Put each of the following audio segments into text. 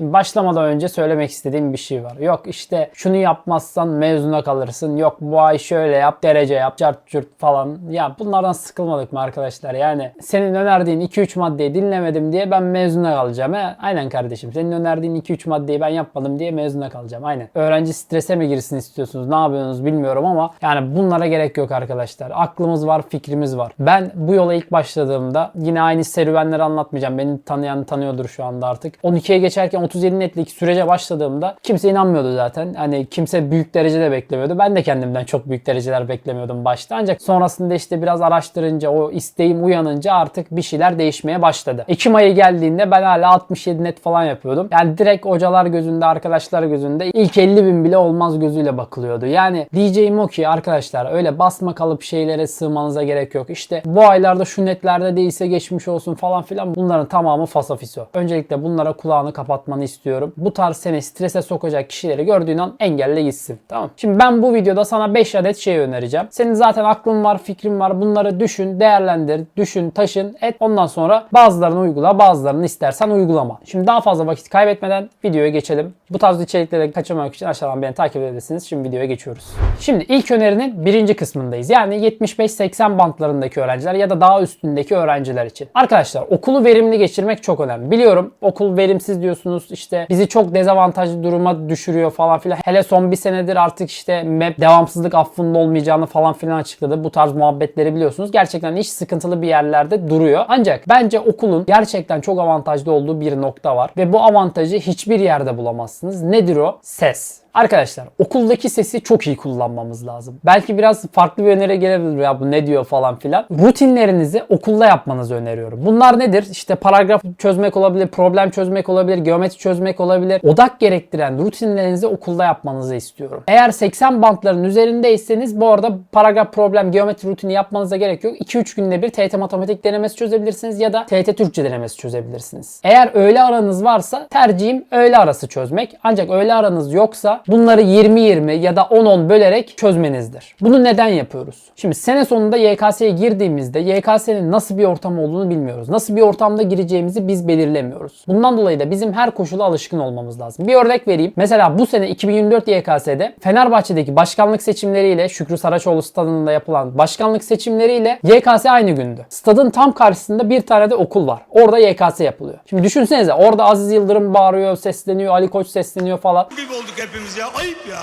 Şimdi başlamadan önce söylemek istediğim bir şey var. Yok işte şunu yapmazsan mezuna kalırsın. Yok bu ay şöyle yap, derece yap, cart cürt falan. Ya bunlardan sıkılmadık mı arkadaşlar? Yani senin önerdiğin 2-3 maddeyi dinlemedim diye ben mezuna kalacağım. He? Aynen kardeşim. Senin önerdiğin 2-3 maddeyi ben yapmadım diye mezuna kalacağım. Aynen. Öğrenci strese mi girsin istiyorsunuz? Ne yapıyorsunuz bilmiyorum ama yani bunlara gerek yok arkadaşlar. Aklımız var, fikrimiz var. Ben bu yola ilk başladığımda yine aynı serüvenleri anlatmayacağım. Beni tanıyan tanıyordur şu anda artık. 12'ye geçerken 37 netlik sürece başladığımda kimse inanmıyordu zaten. Hani kimse büyük derecede beklemiyordu. Ben de kendimden çok büyük dereceler beklemiyordum başta. Ancak sonrasında işte biraz araştırınca o isteğim uyanınca artık bir şeyler değişmeye başladı. Ekim ayı geldiğinde ben hala 67 net falan yapıyordum. Yani direkt hocalar gözünde, arkadaşlar gözünde ilk 50 bin bile olmaz gözüyle bakılıyordu. Yani diyeceğim o ki arkadaşlar öyle basma kalıp şeylere sığmanıza gerek yok. İşte bu aylarda şu netlerde değilse geçmiş olsun falan filan bunların tamamı fasafiso. Öncelikle bunlara kulağını kapatmanı istiyorum. Bu tarz seni strese sokacak kişileri gördüğün an engelle gitsin. Tamam. Şimdi ben bu videoda sana 5 adet şey önereceğim. Senin zaten aklın var, fikrin var. Bunları düşün, değerlendir, düşün, taşın, et. Ondan sonra bazılarını uygula, bazılarını istersen uygulama. Şimdi daha fazla vakit kaybetmeden videoya geçelim. Bu tarz içerikleri kaçırmamak için aşağıdan beni takip edebilirsiniz. Şimdi videoya geçiyoruz. Şimdi ilk önerinin birinci kısmındayız. Yani 75-80 bantlarındaki öğrenciler ya da daha üstündeki öğrenciler için. Arkadaşlar okulu verimli geçirmek çok önemli. Biliyorum okul verimsiz diyorsunuz işte bizi çok dezavantajlı duruma düşürüyor falan filan. Hele son bir senedir artık işte MEP devamsızlık affında olmayacağını falan filan açıkladı. Bu tarz muhabbetleri biliyorsunuz. Gerçekten iş sıkıntılı bir yerlerde duruyor. Ancak bence okulun gerçekten çok avantajlı olduğu bir nokta var. Ve bu avantajı hiçbir yerde bulamazsınız. Nedir o? Ses. Arkadaşlar okuldaki sesi çok iyi kullanmamız lazım. Belki biraz farklı bir öneri gelebilir ya bu ne diyor falan filan. Rutinlerinizi okulda yapmanızı öneriyorum. Bunlar nedir? İşte paragraf çözmek olabilir, problem çözmek olabilir, geometri çözmek olabilir. Odak gerektiren rutinlerinizi okulda yapmanızı istiyorum. Eğer 80 bantların üzerindeyseniz bu arada paragraf, problem, geometri rutini yapmanıza gerek yok. 2-3 günde bir TYT matematik denemesi çözebilirsiniz ya da TYT Türkçe denemesi çözebilirsiniz. Eğer öğle aranız varsa tercihim öğle arası çözmek. Ancak öğle aranız yoksa bunları 20-20 ya da 10-10 bölerek çözmenizdir. Bunu neden yapıyoruz? Şimdi sene sonunda YKS'ye girdiğimizde YKS'nin nasıl bir ortam olduğunu bilmiyoruz. Nasıl bir ortamda gireceğimizi biz belirlemiyoruz. Bundan dolayı da bizim her koşula alışkın olmamız lazım. Bir örnek vereyim. Mesela bu sene 2024 YKS'de Fenerbahçe'deki başkanlık seçimleriyle Şükrü Saraçoğlu stadında yapılan başkanlık seçimleriyle YKS aynı gündü. Stadın tam karşısında bir tane de okul var. Orada YKS yapılıyor. Şimdi düşünsenize orada Aziz Yıldırım bağırıyor, sesleniyor, Ali Koç sesleniyor falan. gibi olduk hepimiz ya. Ayıp ya.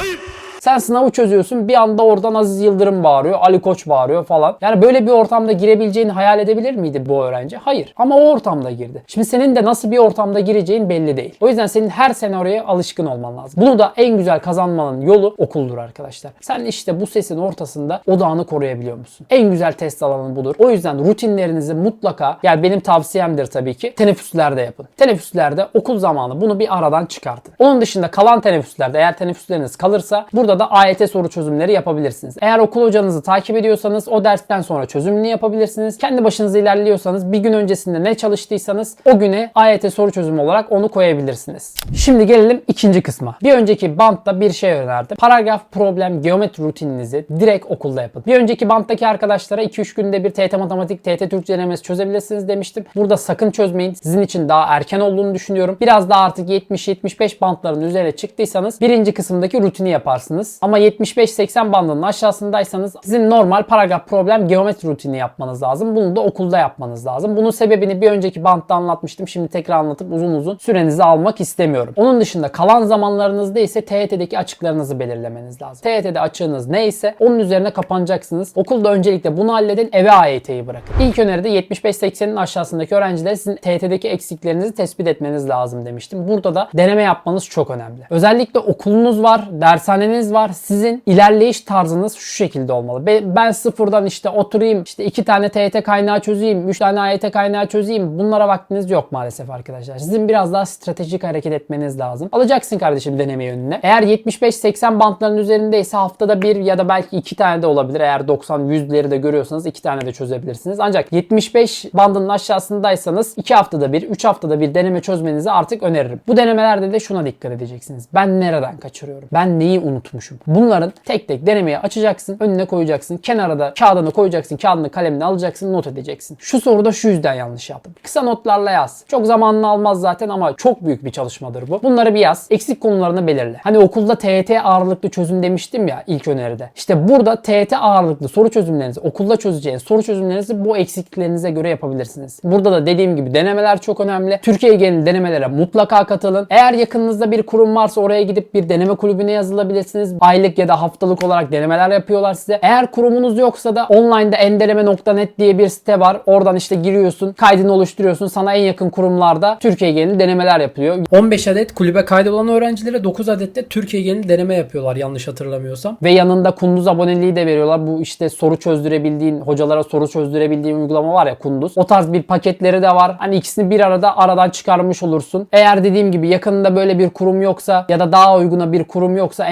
Ayıp. Sen sınavı çözüyorsun bir anda oradan Aziz Yıldırım bağırıyor, Ali Koç bağırıyor falan. Yani böyle bir ortamda girebileceğini hayal edebilir miydi bu öğrenci? Hayır. Ama o ortamda girdi. Şimdi senin de nasıl bir ortamda gireceğin belli değil. O yüzden senin her sene oraya alışkın olman lazım. Bunu da en güzel kazanmanın yolu okuldur arkadaşlar. Sen işte bu sesin ortasında odağını koruyabiliyor musun? En güzel test alanın budur. O yüzden rutinlerinizi mutlaka yani benim tavsiyemdir tabii ki teneffüslerde yapın. Teneffüslerde okul zamanı bunu bir aradan çıkartın. Onun dışında kalan teneffüslerde eğer teneffüsleriniz kalırsa burada da AYT soru çözümleri yapabilirsiniz. Eğer okul hocanızı takip ediyorsanız o dersten sonra çözümünü yapabilirsiniz. Kendi başınıza ilerliyorsanız bir gün öncesinde ne çalıştıysanız o güne AYT soru çözümü olarak onu koyabilirsiniz. Şimdi gelelim ikinci kısma. Bir önceki bantta bir şey önerdim. Paragraf, problem, geometri rutininizi direkt okulda yapın. Bir önceki banttaki arkadaşlara 2-3 günde bir TYT matematik, TYT Türkçe denemesi çözebilirsiniz demiştim. Burada sakın çözmeyin. Sizin için daha erken olduğunu düşünüyorum. Biraz daha artık 70-75 bantların üzerine çıktıysanız birinci kısımdaki rutini yaparsınız. Ama 75-80 bandının aşağısındaysanız sizin normal paragraf, problem, geometri rutini yapmanız lazım. Bunu da okulda yapmanız lazım. Bunun sebebini bir önceki bantta anlatmıştım. Şimdi tekrar anlatıp uzun uzun sürenizi almak istemiyorum. Onun dışında kalan zamanlarınızda ise TYT'deki açıklarınızı belirlemeniz lazım. TYT'de açığınız neyse onun üzerine kapanacaksınız. Okulda öncelikle bunu halledin. Eve AYT'yi bırakın. İlk öneride 75-80'in aşağısındaki öğrencilere sizin TYT'deki eksiklerinizi tespit etmeniz lazım demiştim. Burada da deneme yapmanız çok önemli. Özellikle okulunuz var, dershaneniz var. Sizin ilerleyiş tarzınız şu şekilde olmalı. Be- Ben sıfırdan işte oturayım, işte iki tane TYT kaynağı çözeyim, üç tane AYT kaynağı çözeyim. Bunlara vaktiniz yok maalesef arkadaşlar. Sizin biraz daha stratejik hareket etmeniz lazım. Alacaksın kardeşim denemeyi önüne. Eğer 75-80 bantların üzerindeyse haftada bir ya da belki iki tane de olabilir. Eğer 90-100'leri de görüyorsanız iki tane de çözebilirsiniz. Ancak 75 bandının aşağısındaysanız 2 haftada bir, 3 haftada bir deneme çözmenizi artık öneririm. Bu denemelerde de şuna dikkat edeceksiniz. Ben nereden kaçırıyorum? Ben neyi unutmuşum? Unutmuşum. Bunların tek tek denemeyi açacaksın, önüne koyacaksın, kenara da kağıdını koyacaksın, kağıdını kalemini alacaksın, not edeceksin. Şu soruda şu yüzden yanlış yaptım. Kısa notlarla yaz. Çok zamanını almaz zaten ama çok büyük bir çalışmadır bu. Bunları bir yaz. Eksik konularını belirle. Hani okulda TET ağırlıklı çözüm demiştim ya ilk öneride. İşte burada TET ağırlıklı soru çözümlerinizi, okulda çözeceğiniz soru çözümlerinizi bu eksikliklerinize göre yapabilirsiniz. Burada da dediğim gibi denemeler çok önemli. Türkiye genel denemelere mutlaka katılın. Eğer yakınınızda bir kurum varsa oraya gidip bir deneme kulübüne yazılabilirsiniz. Aylık ya da haftalık olarak denemeler yapıyorlar size. Eğer kurumunuz yoksa da online'da endeleme.net diye bir site var. Oradan işte giriyorsun, kaydını oluşturuyorsun. Sana en yakın kurumlarda Türkiye geneli denemeler yapılıyor. 15 adet kulübe kaydolan öğrencilere 9 adet de Türkiye geneli deneme yapıyorlar yanlış hatırlamıyorsam. Ve yanında Kunduz aboneliği de veriyorlar. Bu işte soru çözdürebildiğin, hocalara soru çözdürebildiğin uygulama var ya Kunduz. O tarz bir paketleri de var. Hani ikisini bir arada aradan çıkarmış olursun. Eğer dediğim gibi yakınında böyle bir kurum yoksa ya da daha uyguna bir kurum yoksa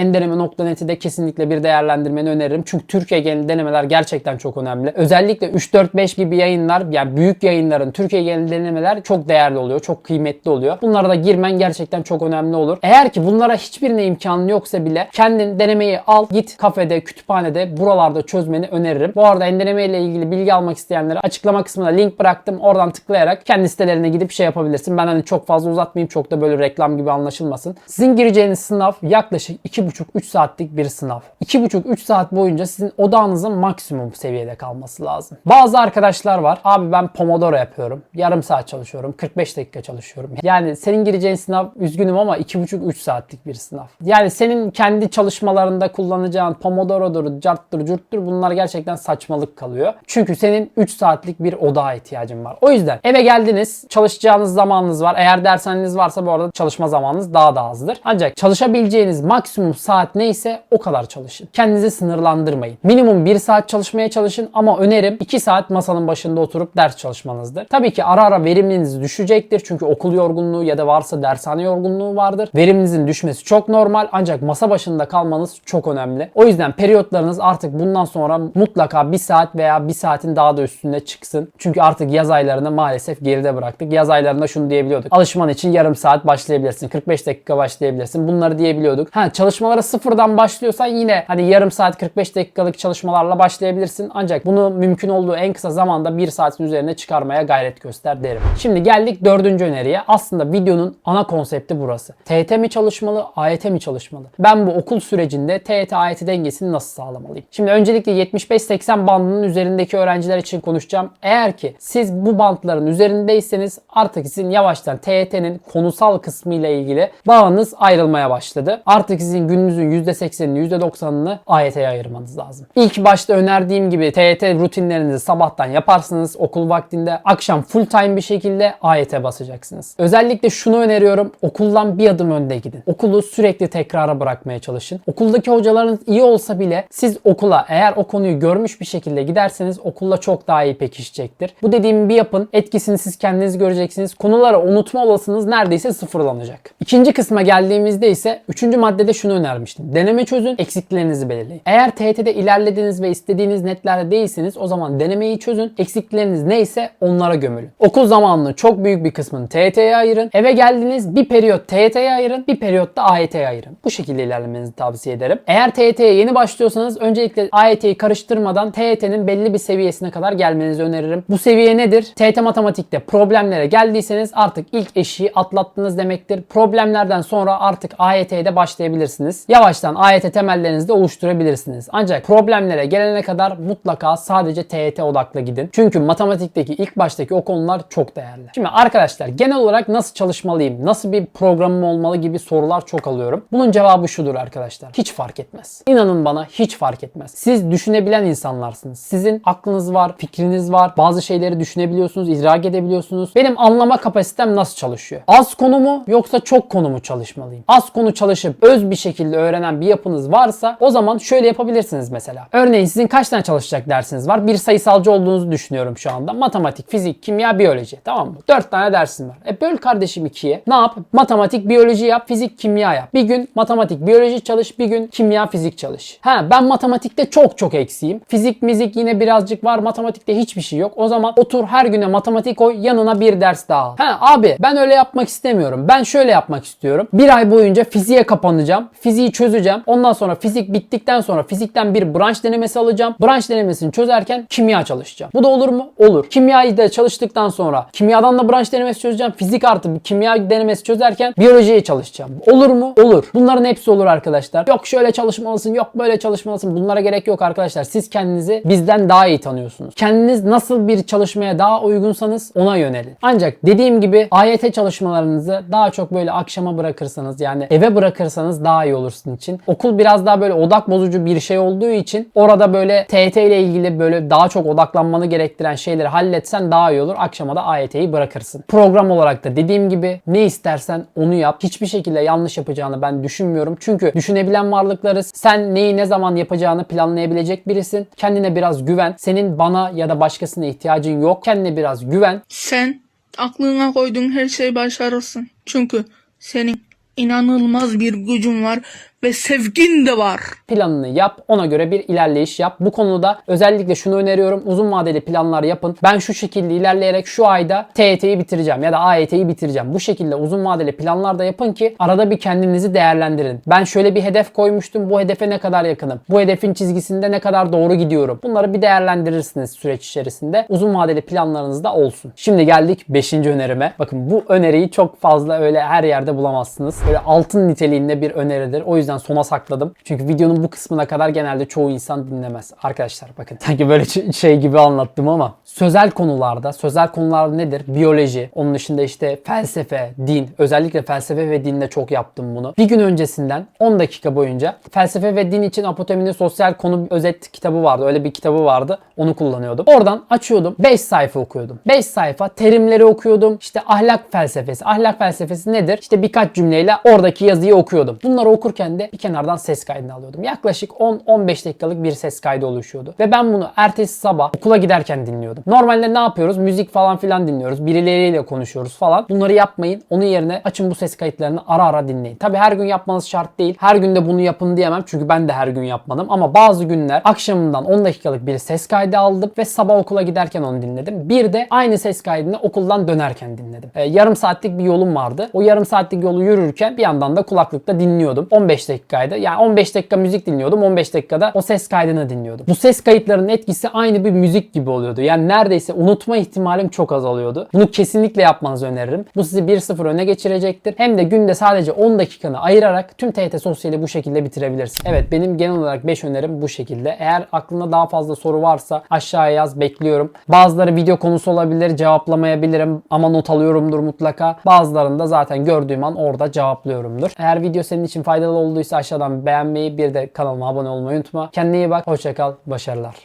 endeleme.net'i de kesinlikle bir değerlendirmeni öneririm. Çünkü Türkiye geneli denemeler gerçekten çok önemli. Özellikle 3-4-5 gibi yayınlar yani büyük yayınların Türkiye geneli denemeler çok değerli oluyor. Çok kıymetli oluyor. Bunlara da girmen gerçekten çok önemli olur. Eğer ki bunlara hiçbirine imkanın yoksa bile kendin denemeyi al git kafede, kütüphanede buralarda çözmeni öneririm. Bu arada endeleme ile ilgili bilgi almak isteyenlere açıklama kısmına link bıraktım. Oradan tıklayarak kendi sitelerine gidip şey yapabilirsin. Ben hani çok fazla uzatmayayım. Çok da böyle reklam gibi anlaşılmasın. Sizin gireceğiniz sınav yaklaşık 2,5-3 saatlik bir sınav. 2,5-3 saat boyunca sizin odağınızın maksimum seviyede kalması lazım. Bazı arkadaşlar var. Abi ben Pomodoro yapıyorum. Yarım saat çalışıyorum. 45 dakika çalışıyorum. Yani senin gireceğin sınav üzgünüm ama 2,5-3 saatlik bir sınav. Yani senin kendi çalışmalarında kullanacağın Pomodoro'dur, carttır, curttur bunlar gerçekten saçmalık kalıyor. Çünkü senin 3 saatlik bir odağa ihtiyacın var. O yüzden eve geldiniz, çalışacağınız zamanınız var. Eğer dershaneniz varsa bu arada çalışma zamanınız daha da azdır. Ancak çalışabileceğiniz maksimum saat neyse o kadar çalışın. Kendinizi sınırlandırmayın. Minimum 1 saat çalışmaya çalışın ama önerim 2 saat masanın başında oturup ders çalışmanızdır. Tabii ki ara ara veriminiz düşecektir. Çünkü okul yorgunluğu ya da varsa dershane yorgunluğu vardır. Veriminizin düşmesi çok normal ancak masa başında kalmanız çok önemli. O yüzden periyotlarınız artık bundan sonra mutlaka 1 saat veya 1 saatin daha da üstünde çıksın. Çünkü artık yaz aylarını maalesef geride bıraktık. Yaz aylarında şunu diyebiliyorduk. Alışman için yarım saat başlayabilirsin. 45 dakika başlayabilirsin. Bunları diyebiliyorduk. Ha çalışmalara sıfırdan başlıyorsan yine hani yarım saat 45 dakikalık çalışmalarla başlayabilirsin. Ancak bunu mümkün olduğu en kısa zamanda 1 saatin üzerine çıkarmaya gayret göster derim. Şimdi geldik dördüncü öneriye. Aslında videonun ana konsepti burası. TET mi çalışmalı, AYT mi çalışmalı? Ben bu okul sürecinde TET AYT dengesini nasıl sağlamalıyım? Şimdi öncelikle 75-80 bandının üzerindeki öğrenciler için konuşacağım. Eğer ki siz bu bantların üzerindeyseniz artık sizin yavaştan TET'nin konusal kısmı ile ilgili bağınız ayrılmaya başladı. Artık sizin gününüzün %80'ini %90'ını AYT'ye ayırmanız lazım. İlk başta önerdiğim gibi TET rutinlerinizi sabahtan yaparsınız okul vaktinde. Akşam full time bir şekilde AYT basacaksınız. Özellikle şunu öneriyorum. Okuldan bir adım önde gidin. Okulu sürekli tekrara bırakmaya çalışın. Okuldaki hocalarınız iyi olsa bile siz okula eğer o konuyu görmüş bir şekilde giderseniz okulla çok daha iyi pekişecektir. Bu dediğimi bir yapın. Etkisini siz kendiniz göreceksiniz. Konuları unutma olasılığınız neredeyse sıfırlanacak. İkinci kısma geldiğimizde ise üçüncü maddede şunu önermiştim. Deneme çözün, eksikliklerinizi belirleyin. Eğer TYT'de ilerlediniz ve istediğiniz netlerde değilseniz o zaman denemeyi çözün. Eksiklikleriniz neyse onlara gömülün. Okul zamanını çok büyük bir kısmını TYT'ye ayırın. Eve geldiniz bir periyot TYT'ye ayırın, bir periyot da AYT'ye ayırın. Bu şekilde ilerlemenizi tavsiye ederim. Eğer TYT'ye yeni başlıyorsanız öncelikle AYT'yi karıştırmadan TYT'nin belli bir seviyesine kadar gelmenizi öneririm. Bu seviye nedir? TYT matematikte problemlere geldiyseniz artık ilk eşiği atlattınız demektir. Problemlerden sonra artık AYT'ye de başlayabilirsiniz. Yavaştan AYT temellerinizi de oluşturabilirsiniz. Ancak problemlere gelene kadar mutlaka sadece TYT odaklı gidin. Çünkü matematikteki ilk baştaki o konular çok değerli. Şimdi arkadaşlar genel olarak nasıl çalışmalıyım? Nasıl bir programım olmalı gibi sorular çok alıyorum. Bunun cevabı şudur arkadaşlar. Hiç fark etmez. İnanın bana hiç fark etmez. Siz düşünebilen insanlarsınız. Sizin aklınız var, fikriniz var. Bazı şeyleri düşünebiliyorsunuz, idrak edebiliyorsunuz. Benim anlama kapasitem nasıl çalışıyor? Az konu mu yoksa çok konu mu çalışmalıyım? Az konu çalışıp öz bir şekilde öğrenen bir yapınız varsa o zaman şöyle yapabilirsiniz mesela. Örneğin sizin kaç tane çalışacak dersiniz var? Bir sayısalcı olduğunuzu düşünüyorum şu anda. Matematik, fizik, kimya, biyoloji. Tamam mı? 4 tane dersin var. E böl kardeşim ikiye. Ne yap? Matematik, biyoloji yap, fizik, kimya yap. Bir gün matematik, biyoloji çalış, bir gün kimya, fizik çalış. Ha ben matematikte çok çok eksiğim. Fizik, mizik yine birazcık var. Matematikte hiçbir şey yok. O zaman otur her güne matematik koy, yanına bir ders daha al. Ha abi ben öyle yapmak istemiyorum. Ben şöyle yapmak istiyorum. Bir ay boyunca fiziğe kapanacağım. Fiziği çözeceğim çözeceğim. Ondan sonra fizik bittikten sonra fizikten bir branş denemesi alacağım. Branş denemesini çözerken kimya çalışacağım. Bu da olur mu? Olur. Kimyayı da çalıştıktan sonra kimyadan da branş denemesi çözeceğim. Fizik artı kimya denemesi çözerken biyolojiyi çalışacağım. Olur mu? Olur. Bunların hepsi olur arkadaşlar. Yok şöyle çalışmalısın, yok böyle çalışmalısın. Bunlara gerek yok arkadaşlar. Siz kendinizi bizden daha iyi tanıyorsunuz. Kendiniz nasıl bir çalışmaya daha uygunsanız ona yönelin. Ancak dediğim gibi AYT çalışmalarınızı daha çok böyle akşama bırakırsanız yani eve bırakırsanız daha iyi olur sizin için. Okul biraz daha böyle odak bozucu bir şey olduğu için orada böyle TYT ile ilgili böyle daha çok odaklanmanı gerektiren şeyleri halletsen daha iyi olur. Akşama da AYT'yi bırakırsın. Program olarak da dediğim gibi ne istersen onu yap. Hiçbir şekilde yanlış yapacağını ben düşünmüyorum. Çünkü düşünebilen varlıklarız. Sen neyi ne zaman yapacağını planlayabilecek birisin. Kendine biraz güven. Senin bana ya da başkasına ihtiyacın yok. Kendine biraz güven. Sen aklına koyduğun her şeyi başarırsın. Çünkü senin inanılmaz bir gücün var ve sevgin de var. planını yap. Ona göre bir ilerleyiş yap. Bu konuda özellikle şunu öneriyorum. Uzun vadeli planlar yapın. Ben şu şekilde ilerleyerek şu ayda TYT'yi bitireceğim ya da AYT'yi bitireceğim. Bu şekilde uzun vadeli planlar da yapın ki arada bir kendinizi değerlendirin. Ben şöyle bir hedef koymuştum. Bu hedefe ne kadar yakınım? Bu hedefin çizgisinde ne kadar doğru gidiyorum? Bunları bir değerlendirirsiniz süreç içerisinde. Uzun vadeli planlarınız da olsun. Şimdi geldik 5. önerime. Bakın bu öneriyi çok fazla öyle her yerde bulamazsınız. Böyle altın niteliğinde bir öneridir. O yüzden sona sakladım. Çünkü videonun bu kısmına kadar genelde çoğu insan dinlemez. Arkadaşlar bakın sanki böyle şey gibi anlattım ama sözel konularda, sözel konular nedir? Biyoloji, onun dışında işte felsefe, din, özellikle felsefe ve dinde çok yaptım bunu. Bir gün öncesinden 10 dakika boyunca felsefe ve din için Apoteminin sosyal konu özet kitabı vardı. Öyle bir kitabı vardı. Onu kullanıyordum. Oradan açıyordum. 5 sayfa okuyordum. 5 sayfa terimleri okuyordum. İşte ahlak felsefesi. Ahlak felsefesi nedir? İşte birkaç cümleyle oradaki yazıyı okuyordum. Bunları okurken de bir kenardan ses kaydını alıyordum. Yaklaşık 10-15 dakikalık bir ses kaydı oluşuyordu. Ve ben bunu ertesi sabah okula giderken dinliyordum. Normalde ne yapıyoruz? Müzik falan filan dinliyoruz. Birileriyle konuşuyoruz falan. Bunları yapmayın. Onun yerine açın bu ses kayıtlarını ara ara dinleyin. Tabi her gün yapmanız şart değil. Her gün de bunu yapın diyemem. Çünkü ben de her gün yapmadım. Ama bazı günler akşamından 10 dakikalık bir ses kaydı aldım ve sabah okula giderken onu dinledim. Bir de aynı ses kaydını okuldan dönerken dinledim. Ee, yarım saatlik bir yolum vardı. O yarım saatlik yolu yürürken bir yandan da kulaklıkta dinliyordum. 15 dakikaydı. Yani 15 dakika müzik dinliyordum. 15 dakikada o ses kaydını dinliyordum. Bu ses kayıtlarının etkisi aynı bir müzik gibi oluyordu. Yani neredeyse unutma ihtimalim çok azalıyordu. Bunu kesinlikle yapmanızı öneririm. Bu sizi 1-0 öne geçirecektir. Hem de günde sadece 10 dakikanı ayırarak tüm TYT sosyali bu şekilde bitirebilirsin. Evet benim genel olarak 5 önerim bu şekilde. Eğer aklında daha fazla soru varsa aşağıya yaz bekliyorum. Bazıları video konusu olabilir cevaplamayabilirim ama not alıyorumdur mutlaka. Bazılarını da zaten gördüğüm an orada cevaplıyorumdur. Eğer video senin için faydalı olduysa aşağıdan beğenmeyi bir de kanalıma abone olmayı unutma. Kendine iyi bak. Hoşçakal. Başarılar.